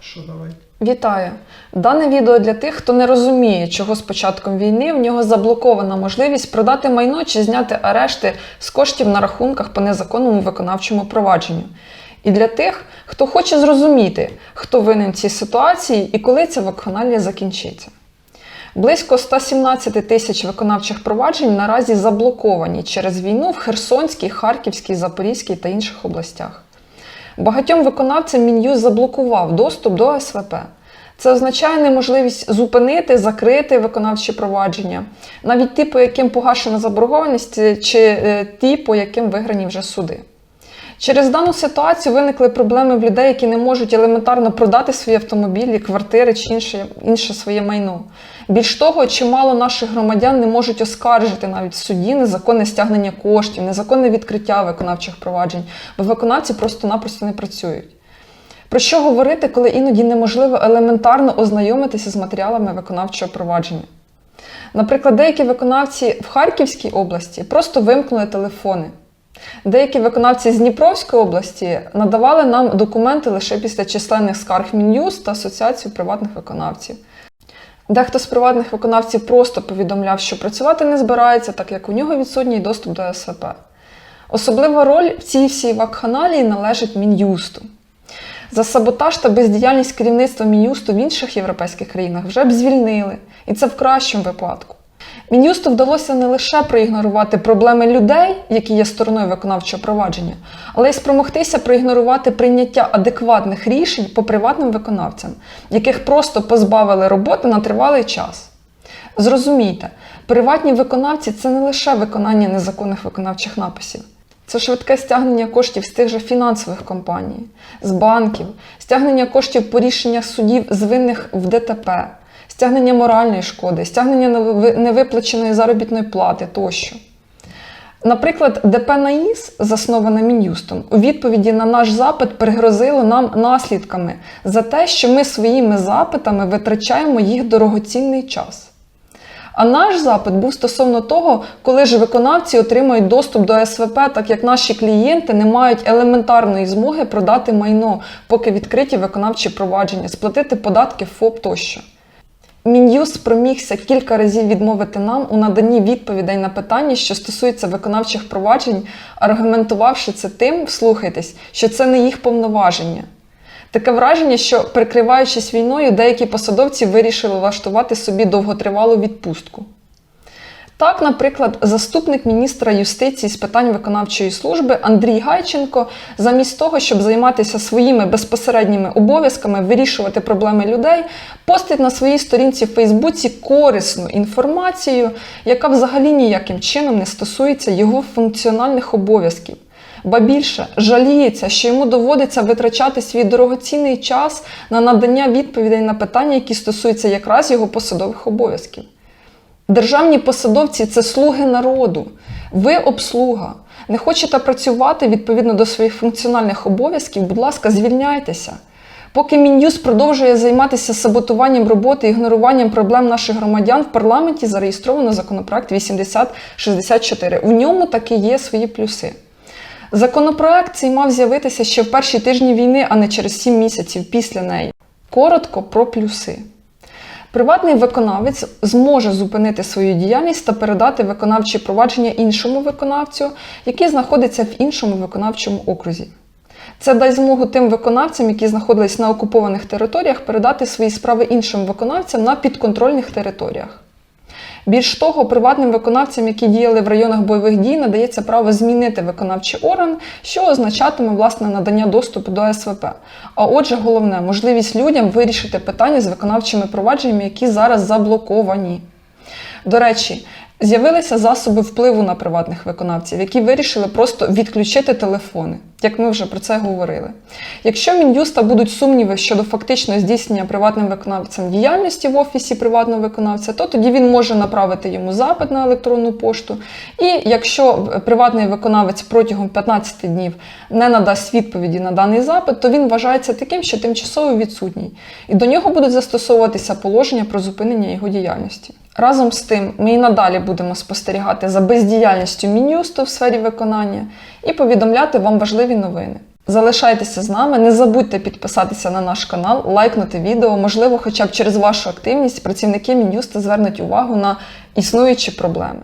що давайте. Вітаю! Дане відео для тих, хто не розуміє, чого з початком війни в нього заблокована можливість продати майно чи зняти арешти з коштів на рахунках по незаконному виконавчому провадженню. І для тих, хто хоче зрозуміти, хто винен в цій ситуації і коли ця вакханалія закінчиться. Близько 117 тисяч виконавчих проваджень наразі заблоковані через війну в Херсонській, Харківській, Запорізькій та інших областях. Багатьом виконавцям Мін'юз заблокував доступ до СВП. Це означає неможливість зупинити, закрити виконавчі провадження, навіть ті, по яким погашена заборгованість, чи е, ті, по яким виграні вже суди. Через дану ситуацію виникли проблеми в людей, які не можуть елементарно продати свої автомобілі, квартири чи інше, інше своє майно. Більш того, чимало наших громадян не можуть оскаржити навіть в суді незаконне стягнення коштів, незаконне відкриття виконавчих проваджень, бо виконавці просто-напросто не працюють. Про що говорити, коли іноді неможливо елементарно ознайомитися з матеріалами виконавчого провадження? Наприклад, деякі виконавці в Харківській області просто вимкнули телефони. Деякі виконавці з Дніпровської області надавали нам документи лише після численних скарг Мін'юз та Асоціацію приватних виконавців. Дехто з приватних виконавців просто повідомляв, що працювати не збирається, так як у нього відсутній доступ до СВП. Особлива роль в цій всій вакханалії належить Мін'юсту. За саботаж та бездіяльність керівництва Мін'юсту в інших європейських країнах вже б звільнили, і це в кращому випадку. Мін'юсту вдалося не лише проігнорувати проблеми людей, які є стороною виконавчого провадження, але й спромогтися проігнорувати прийняття адекватних рішень по приватним виконавцям, яких просто позбавили роботи на тривалий час. Зрозумійте, приватні виконавці це не лише виконання незаконних виконавчих написів. Це швидке стягнення коштів з тих же фінансових компаній, з банків, стягнення коштів по рішеннях судів з винних в ДТП, стягнення моральної шкоди, стягнення невиплаченої заробітної плати тощо. Наприклад, ДП «Наїс», засноване Мін'юстом, у відповіді на наш запит пригрозило нам наслідками за те, що ми своїми запитами витрачаємо їх дорогоцінний час. А наш запит був стосовно того, коли ж виконавці отримають доступ до СВП, так як наші клієнти не мають елементарної змоги продати майно, поки відкриті виконавчі провадження, сплатити податки ФОП тощо. Мін'юз промігся кілька разів відмовити нам у наданні відповідей на питання, що стосуються виконавчих проваджень, аргументувавши це тим, вслухайтесь, що це не їх повноваження. Таке враження, що прикриваючись війною, деякі посадовці вирішили влаштувати собі довготривалу відпустку. Так, наприклад, заступник міністра юстиції з питань виконавчої служби Андрій Гайченко, замість того, щоб займатися своїми безпосередніми обов'язками, вирішувати проблеми людей, постить на своїй сторінці в Фейсбуці корисну інформацію, яка взагалі ніяким чином не стосується його функціональних обов'язків. Ба більше жаліється, що йому доводиться витрачати свій дорогоцінний час на надання відповідей на питання, які стосуються якраз його посадових обов'язків. Державні посадовці це слуги народу. Ви обслуга. Не хочете працювати відповідно до своїх функціональних обов'язків, будь ласка, звільняйтеся. Поки Мін'юз продовжує займатися саботуванням роботи і ігноруванням проблем наших громадян, в парламенті зареєстровано законопроект 8064. У ньому таки є свої плюси. Законопроект цей мав з'явитися ще в перші тижні війни, а не через 7 місяців після неї. Коротко про плюси. Приватний виконавець зможе зупинити свою діяльність та передати виконавчі провадження іншому виконавцю, який знаходиться в іншому виконавчому окрузі. Це дасть змогу тим виконавцям, які знаходились на окупованих територіях, передати свої справи іншим виконавцям на підконтрольних територіях. Більш того, приватним виконавцям, які діяли в районах бойових дій, надається право змінити виконавчий орган, що означатиме власне надання доступу до СВП. А отже, головне можливість людям вирішити питання з виконавчими провадженнями, які зараз заблоковані. До речі, з'явилися засоби впливу на приватних виконавців, які вирішили просто відключити телефони, як ми вже про це говорили. Якщо Мін'юста будуть сумніви щодо фактичного здійснення приватним виконавцем діяльності в офісі приватного виконавця, то тоді він може направити йому запит на електронну пошту. І якщо приватний виконавець протягом 15 днів не надасть відповіді на даний запит, то він вважається таким, що тимчасово відсутній, і до нього будуть застосовуватися положення про зупинення його діяльності. Разом з тим, ми і надалі будемо спостерігати за бездіяльністю Мін'юсту в сфері виконання і повідомляти вам важливі новини. Залишайтеся з нами, не забудьте підписатися на наш канал, лайкнути відео. Можливо, хоча б через вашу активність працівники Мін'юсту звернуть увагу на існуючі проблеми.